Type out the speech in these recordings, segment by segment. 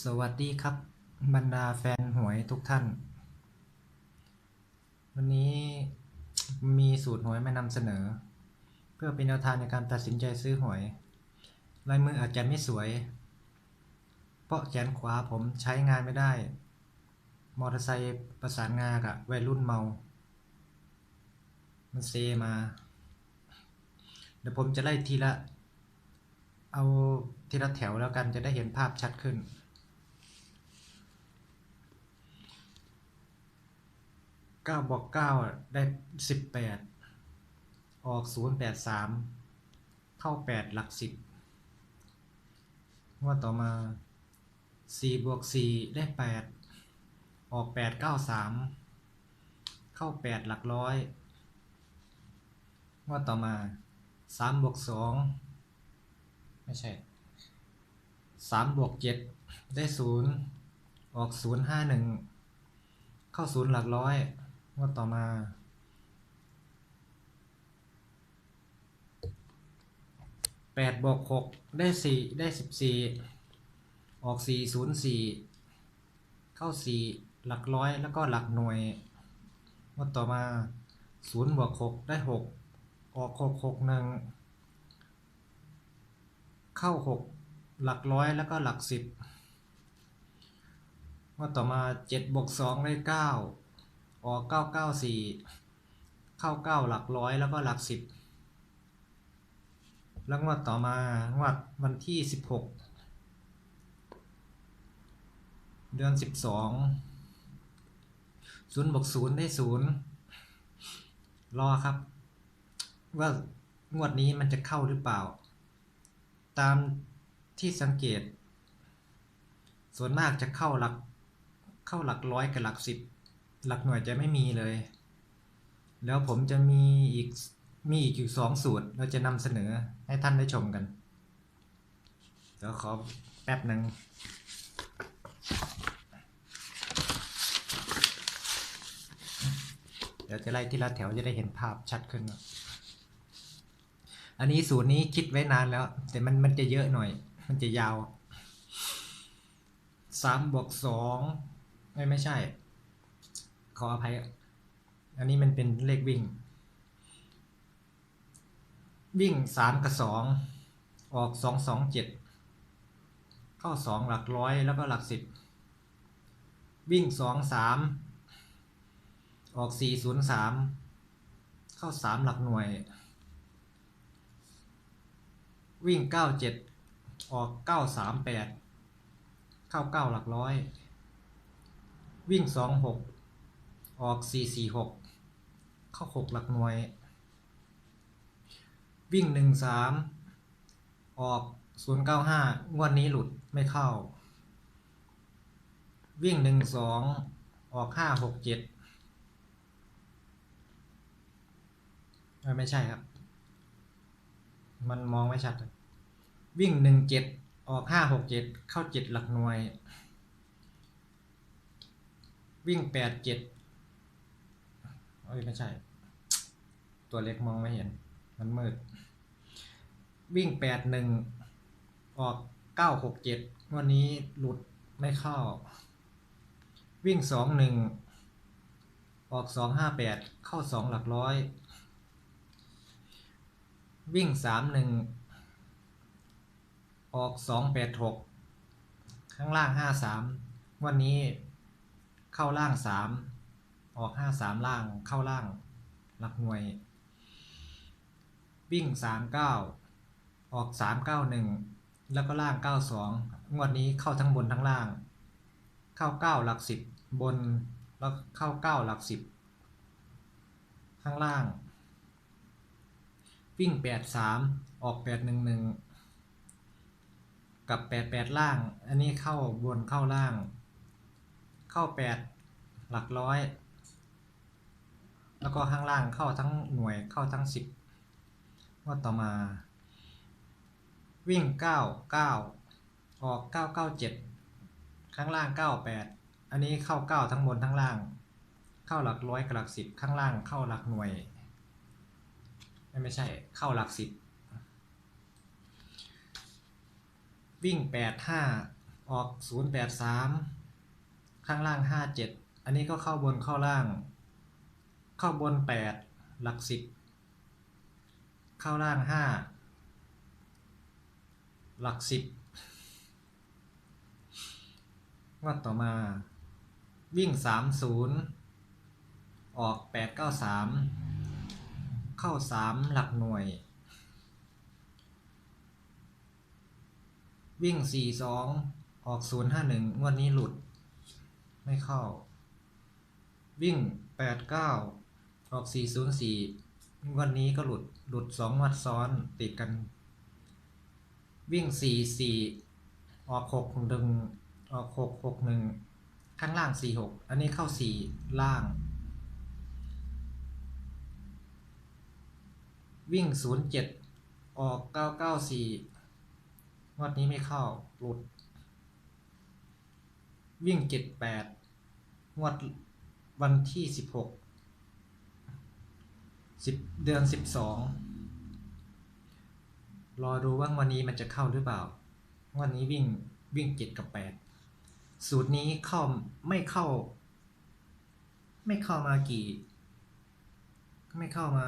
สวัสดีครับบรรดาแฟนหวยทุกท่าน วันนี้มีสูตรหวยมานำเสนอ เพื่อเป็นแนวทางในการตัดสินใจซื้อหวยลายมืออาจจะไม่สวย เพราะแขนขวาผมใช้งานไม่ได้ มอเตอร์ไซค์ประสานงากับวัยรุ่นเมา มันเซมา เดี๋ยวผมจะไล่ทีละ เอาทีละแถวแล้วกันจะได้เห็นภาพชัดขึ้น เก้าบวกเก้าได้สิบแปดออกศูนย์แปดสามเข้าแปดหลักสิบว่าต่อมาสี่บวกสี่ได้แปดออกแปดเก้าสามเข้าแปดหลักร้อยว่าต่อมาสามบวกสองไม่ใช่สามบวกเจ็ดได้ศูนย์ออกศูนย์ห้าหนึ่งเข้าศูนย์หลักร้อย งวดต่อมาแปดบวกหกได้สี่ได้สิบสี่ออกสี่ศูนย์สี่เข้าสี่หลักร้อยแล้วก็หลักหน่วยงวดต่อมาศูนย์บวกหกได้หกออกหกหกหนึ่งเข้าหกหลักร้อยแล้วก็หลักสิบงวดต่อมาเจ็ดบวกสองได้เก้า ออกเก้าเก้าสี่เข้าเก้าหลักร้อยแล้วก็หลักสิบแล้วงวดต่อมางวดวันที่สิบหกเดือนสิบสองศูนย์บวกศูนย์ได้ศูนย์รอครับ ว่างวดนี้มันจะเข้าหรือเปล่า ตามที่สังเกต ส่วนมากจะเข้าหลักเข้าหลักร้อยกับหลักสิบ หลักหน่วยจะไม่มีเลย แล้วผมจะมีอีกมีอีกอยู่สองสูตร เราจะนำเสนอให้ท่านได้ชมกัน เดี๋ยวขอแป๊บหนึ่งเดี๋ยวจะไล่ทีละแถวจะได้เห็นภาพชัดขึ้น อันนี้สูตรนี้คิดไว้นานแล้ว แต่มันมันจะเยอะหน่อย มันจะยาวสามบวกสองไม่ไม่ใช่ ออภัย อันนี้มันเป็นเลขวิ่ง วิ่งสามกับสองออกสองสองเจ็ดเข้าสองหลักร้อยแล้วก็หลักสิบวิ่งสองสามออกสี่ศูนย์สามเข้าสามหลักหน่วย วิ่งเก้าเจ็ดออกเก้าสามแปดเข้าเก้าหลักร้อย วิ่งสองหก ออกสี่สี่หกเข้าหกหลักหน่วย วิ่งหนึ่งสามออกศูนย์เก้าห้างวดนี้หลุดไม่เข้า วิ่งหนึ่งสองออกห้าหกเจ็ดไม่ใช่ครับ มันมองไม่ชัด วิ่งหนึ่งเจ็ดออกห้าหกเจ็ดเข้าเจ็ดหลักหน่วย วิ่งแปด เอ้ยไม่ใช่ ตัวเล็กมองไม่เห็น มันมืด วิ่งแปดหนึ่งออกเก้าหกเจ็ดวันนี้หลุดไม่เข้า วิ่งสองหนึ่งออกสองห้าแปดเข้าสองหลักร้อย วิ่งสามหนึ่งออกสองแปดหกข้างล่างห้าสามวันนี้เข้าล่างสาม ออกห้าสามล่างเข้าล่างหลักหน่วย วิ่งสามเก้าออกสามเก้าหนึ่งแล้วก็ล่างเก้าสองงวดนี้เข้าทั้งบนทั้งล่าง เข้าเก้าหลักสิบบนแล้วเข้าเก้าหลักสิบข้างล่าง วิ่งแปดสามออกแปดหนึ่งหนึ่งกับแปดแปดล่าง อันนี้เข้าบนเข้าล่าง เข้าแปดหลักร้อย แล้วก็ข้างล่างเข้าทั้งหน่วยเข้าทั้งสิบว่าต่อมา วิ่งเก้าเก้าออกเก้าเก้าเจ็ดข้างล่างเก้าแปดอันนี้เข้าเก้าทั้งบนทั้งล่าง เข้าหลักร้อยกับหลักสิบข้างล่างเข้าหลักหน่วย ไม่ใช่เข้าหลักสิบวิ่งแปดห้าออกศูนย์แปดสามข้างล่างห้าเจ็ดอันนี้ก็เข้าบนเข้าล่าง เข้าบนแปดหลักสิบเข้าล่างห้าหลักสิบงวดต่อมา วิ่งสามศูนย์ออกแปดเก้าสามเข้าสามหลักหน่วย วิ่งสี่สองออกศูนย์ห้าหนึ่งงวดนี้หลุด ไม่เข้า วิ่งแปดเก้า ออกสี่ศูนย์สี่งวดนี้ก็หลุดหลุดสองงวดซ้อนติดกัน วิ่งสี่สี่ออกหกหนึ่งออกหกหกหนึ่งข้างล่างสี่หกอันนี้เข้าสี่ล่าง วิ่งศูนย์เจ็ดออกเก้าเก้าสี่งวดนี้ไม่เข้าหลุด วิ่งเจ็ดแปดงวดวันที่สิบหก สิบเดือนสิบสองรอดูว่าวันนี้มันจะเข้าหรือเปล่า วันนี้วิ่งวิ่งเจ็ดกับแปดสูตรนี้เข้าไม่เข้า ไม่เข้ามากี่ ไม่เข้ามา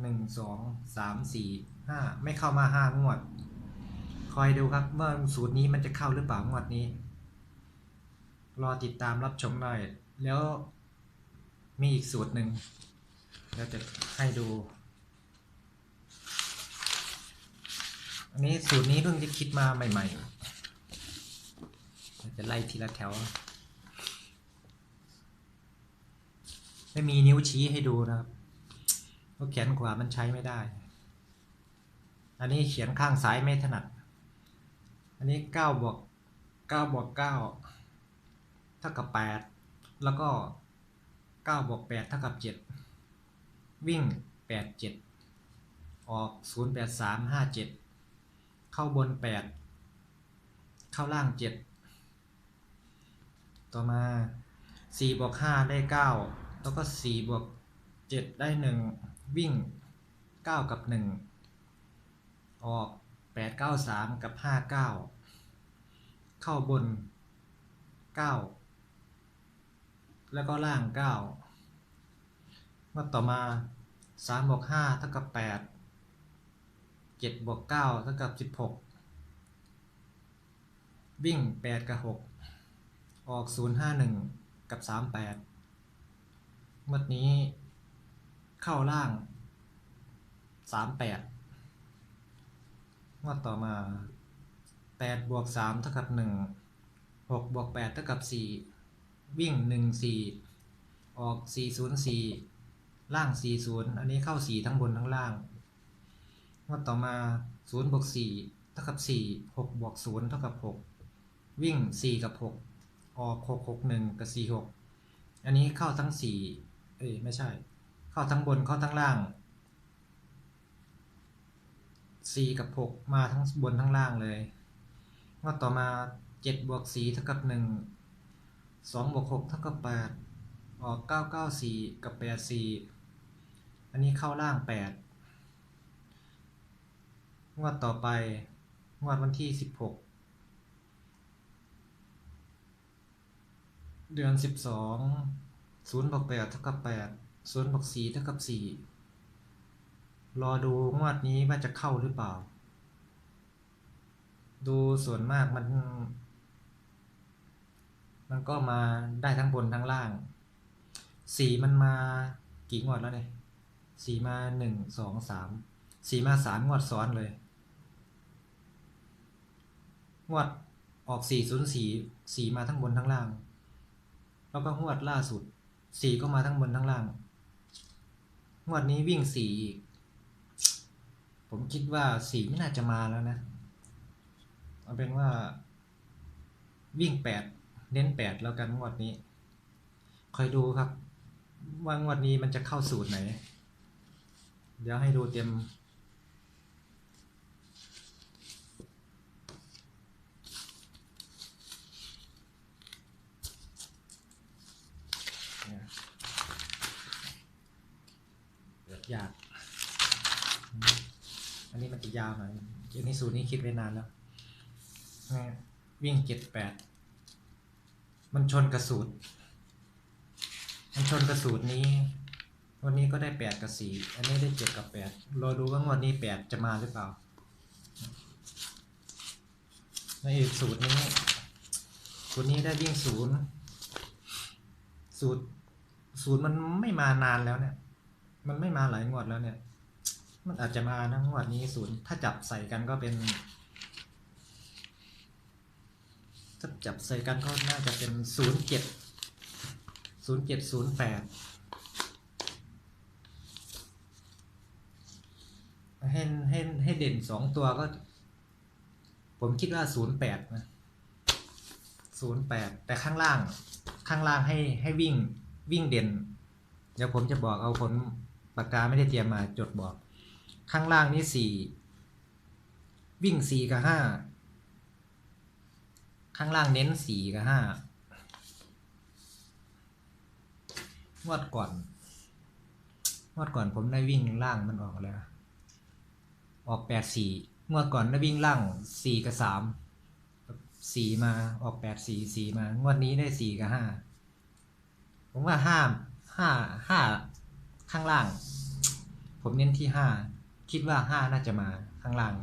หนึ่งสองสามสี่ห้าไม่เข้ามาห้างวด คอยดูครับว่าสูตรนี้มันจะเข้าหรือเปล่างวดนี้ รอติดตามรับชมหน่อย แล้วมีอีกสูตรหนึ่ง เดี๋ยวจะให้ดู อันนี้สูตรนี้เพิ่งจะคิดมาใหม่ๆ จะไล่ทีละแถว ไม่มีนิ้วชี้ให้ดูนะครับเพราะแขนขวามันใช้ไม่ได้ อันนี้เขียนข้างซ้ายไม่ถนัด อันนี้เก้าบวกเก้าบวกเก้าเท่ากับแปดแล้วก็เก้าบวกแปดเท่ากับเจ็ด วิ่ง 87 ออก 08357 เข้าบน 8 เข้าล่าง 7 ต่อมา 4 บวก 5 ได้ 9 แล้วก็ 4 บวก 7 ได้ 1 วิ่ง 9 กับ 1 ออก 893 กับ 59 เข้าบน 9 แล้วก็ล่าง 9 ว่าต่อมา3บวก5เท่ากับ 8 7บวก9เท่ากับ 16 วิ่ง 8 กับ 6 ออก 0 5 1 กับ 38 มัดนี้เข้าล่าง 38 ว่าต่อมา 8 บวก 3 เท่ากับ 1 6 บวก 8 เท่ากับ 4 วิ่ง 1 4 ออก 404 ล่างสี่ศูนย์อันนี้เข้าสี่ทั้งบนทั้งล่างงวดต่อมาศูนย์บวกสี่เท่ากับสี่หกบวกศูนย์เท่ากับหกวิ่งสี่กับหกออกหกหกหนึ่งกับสี่หกอันนี้เข้าทั้งสี่เอ้ยไม่ใช่ เข้าทั้งบนเข้าทั้งล่างสี่กับหกมาทั้งบนทั้งล่างเลยว่าต่อมาเจ็ดบวกสี่เท่ากับหนึ่งสองบวกหกเท่ากับแปดออกเก้าเก้าสี่กับแปดสี่ อันนี้เข้าล่างแปดงวดต่อไปงวดวันที่สิบหกเดือนสิบสองศูนย์บวกแปดเท่ากับแปดศูนย์บวกสีเท่ากับสีรอดูงวดนี้ว่าจะเข้าหรือเปล่า ดูส่วนมากมัน มันก็มาได้ทั้งบนทั้งล่างสีมันมากี่งวดแล้วเนี่ย สีมาหนึ่งสองสามสีมาสามงวดซ้อนเลย งวดออกสี่ศูนย์สี่สีมาทั้งบนทั้งล่าง แล้วก็งวดล่าสุดสีก็มาทั้งบนทั้งล่าง งวดนี้วิ่งสี่อีก ผมคิดว่าสีไม่น่าจะมาแล้วนะเอาเป็นว่า วิ่งแปดเน้นแปดแล้วกันงวดนี้คอยดูครับ ว่างวดนี้มันจะเข้าสูตรไหน เดี๋ยวให้ดูเต็มเนี่ยยาก อันนี้มันจะยาวหน่อยอันนี้สูตรนี้คิดไว้นานแล้ว วิ่งเจ็ดแปด มันชนกระสูตร มันชนกระสูตรนี้ วันนี้ก็ได้แปดกับสี่อันนี้ได้เจ็ดกับแปดรอดูว่างวดนี้แปดจะมาหรือเปล่าในอีกสูตรนี้สูตรนี้ได้วิ่งศูนย์สูตรศูนย์มันไม่มานานแล้วเนี่ย มันไม่มาหลายงวดแล้วเนี่ย มันอาจจะมานะงวดนี้ศูนย์ถ้าจับใส่กันก็เป็นถ้าจับใส่กันก็น่าจะเป็นศูนย์เจ็ดศูนย์เจ็ดศูนย์แปด ให้ให้ให้ เด่นสองตัวก็ ผมคิดว่าศูนย์แปดนะศูนย์แปดแต่ข้างล่าง ข้างล่างให้ให้วิ่งวิ่งเด่น เดี๋ยวผมจะบอกเอาผลปากกาไม่ได้เตรียมมาจดบอก ข้างล่างนี่สี่วิ่งสี่กับห้าข้างล่างเน้นสี่กับห้างวดก่อนงวดก่อนผมได้วิ่งล่างมันออกแล้ว ออกแปดสี่งวดก่อนได้วิ่งล่างสี่กับสามสี่มาออกแปดสี่สี่มางวดนี้ได้สี่กับห้าผมว่าห้าห้าห้าข้างล่าง ผมเน้นที่ห้าคิดว่าห้าน่าจะมาข้างล่าง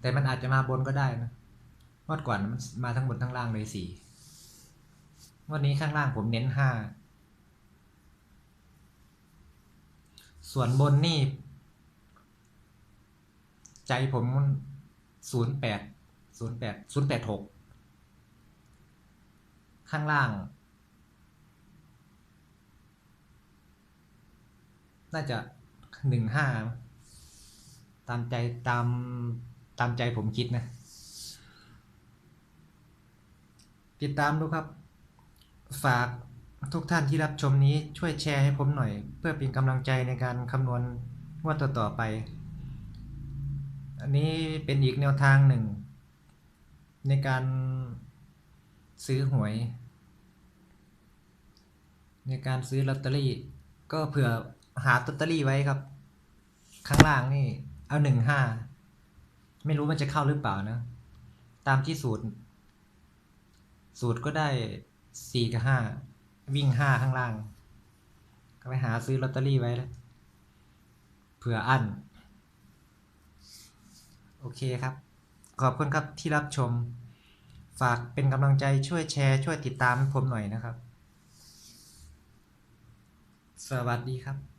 แต่มันอาจจะมาบนก็ได้นะงวดก่อนมันมาทั้งบนทั้งล่างเลยสี่งวดนี้ข้างล่างผมเน้นห้าส่วนบนนี่ ใจผมศูนย์แปดศูนย์แปดศูนย์แปดหกข้างล่าง น่าจะหนึ่งห้าตามใจตามตามใจผมคิดนะ ติดตามดูครับ ฝากทุกท่านที่รับชมนี้ช่วยแชร์ให้ผมหน่อย เพื่อเป็นกำลังใจในการคำนวณงวดต่อๆไป อันนี้เป็นอีกแนวทางหนึ่ง ในการซื้อหวย ในการซื้อลอตเตอรี่ ก็เผื่อหาลอตเตอรี่ไว้ครับ ข้างล่างนี่ เอาหนึ่งห้าไม่รู้มันจะเข้าหรือเปล่านะ ตามที่สูตร สูตรก็ได้สี่กับห้าวิ่งห้าข้างล่าง ก็ไปหาซื้อลอตเตอรี่ไว้แล้วเผื่ออั้น โอเคครับ ขอบคุณครับที่รับชม ฝากเป็นกำลังใจช่วยแชร์ ช่วยติดตามผมหน่อยนะครับ สวัสดีครับ